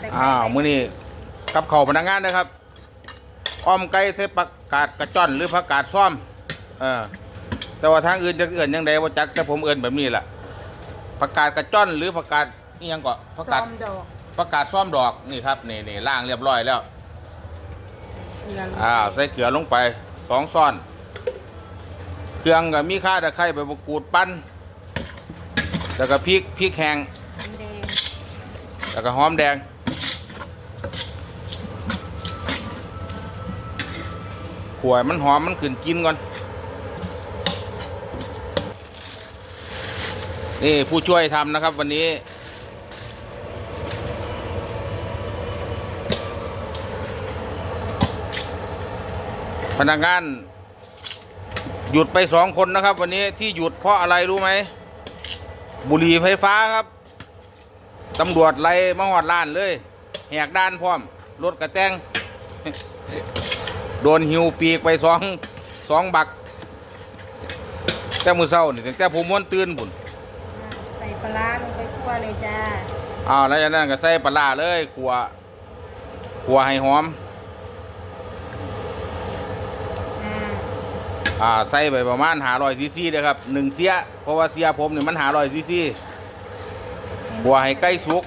แต่อ้าวมื้อนี้กับข้าวพนักงานนะครับอ้อมไก่ใส่ผักกาดกระจ้อนหรือผักกาดซ้อมเออแต่ว่าทางอื่นจะเอื่นยังไงว่าจักแต่ผมเอื่นแบบนี้แหละผักกาดกระจ้อนหรือผักกาดนี่ยังก็ผักาซ้อกดมดอกผักกาดซ้อมดอกนี่ครับนี่นี่ล่างเรียบร้อยแล้วเกลือลงอ้าวใส่เกลือลงไปสองซ้อน เครื่องก็มีข่าตะไคร้ใบมะกรูดปั้นแล้วก็พริกพริกแห้งน้ำแดงแล้วก็หอมแดง ขวายมันหอมมันขึ้นกินก่อน นี่ผู้ช่วยทำนะครับวันนี้ พนักงาน หยุดไปสองคนนะครับ วันนี้ที่หยุดเพราะอะไรรู้ไหม บุหรี่ไฟฟ้าครับ ตำรวจไล่มาหอดล้านเลย แหกด้านพร้อม รถกระแตงโดนหิวปีกไปสองสองบัก แต่มือเศร้านี่ตั้งแต่ผมม้วนตื่นผุนอ่าใส่ปลาร้าลงไปคั่วเลยจ้าอ้าวแล้วจากนั้นก็ใส่ปลาร้าเลยขัวขัวให้หอมอ่าอ่าใส่ไปประมาณหาร้อยซีซีเลยครับหนึ่งเสียเพราะว่าเสียผมเนี่ยมันหาร้อยซีซีขัวให้ใกล้สุก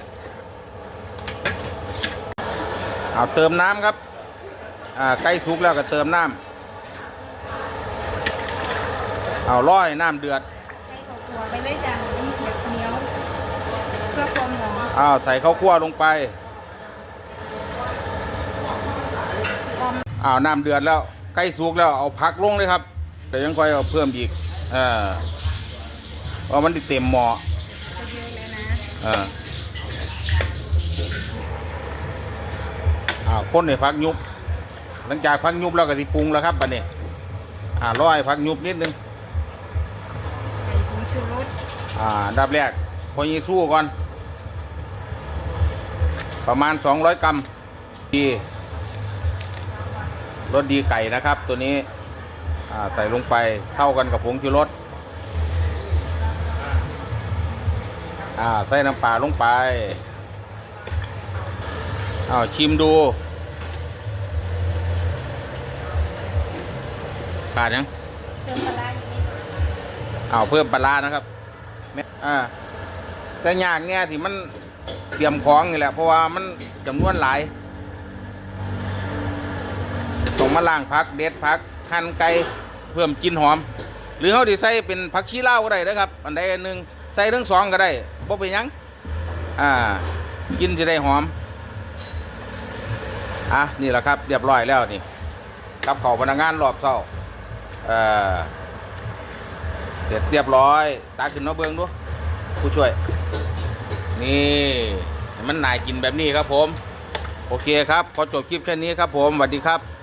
เอาเติมน้ำครับอ่าใกล้สุกแล้วก็เติมน้ำเอาร้อยน้ำเดือดใส่ข้าวคั่วไปเลยจ้ามันแบบเหนียวเพื่อความหอมอ้าวใส่ข้าวคั่วลงไปความอ้าวน้ำเดือดแล้วใกล้สุกแล้วเอาพักลงเลยครับ แต่ยังค่อยเอาเพิ่มอีกเออเพราะมันได้เต็มหม้อจะเยอะเลยนะเออ อ้าวคนให้พักยุบ หลังจากพักยุบแล้วก็สิปรุงแล้วครับบัดนี้อ่าร้อยพักยุบนิดนึงใส่ผงชูรสอ่าอันดับแรกพอยีสู้ก่อน ประมาณ 200 กรัมดีรสดีไก่นะครับ ตัวนี้อ่าใส่ลงไปเท่ากันกับผงชูรสอ่าใส่น้ำปลาลงไป อ้าวชิมดูขาดยังเติมปลาร้อ้าวเพิ่มปลานะครับอ่าแต่ยากเนี่ยที่มันเตรียมของนี่แหละเพราะว่ามันจำนวนหลายต้องมาล้างพักเด็ดพักหั่นไก่เพิ่มกลินหอม หรือเขาดีใส่เป็นผักชีเล่าก็ได้นะครับ อันใดอันหนึ่งใส่ทั้งสองก็ได้บ่เป็นยังอ่ากินจะได้หอม อะนี่แหละครับ เรียบร้อยแล้วนี่กับเขาพนักงานรอบเศร้าเออเสร็จเรียบร้อย ตาขึ้นมาเบิ้งดูผู้ช่วย นี่มันนายกินแบบนี้ครับผม โอเคครับ ขอจบคลิปแค่นี้ครับผมสวัสดีครับ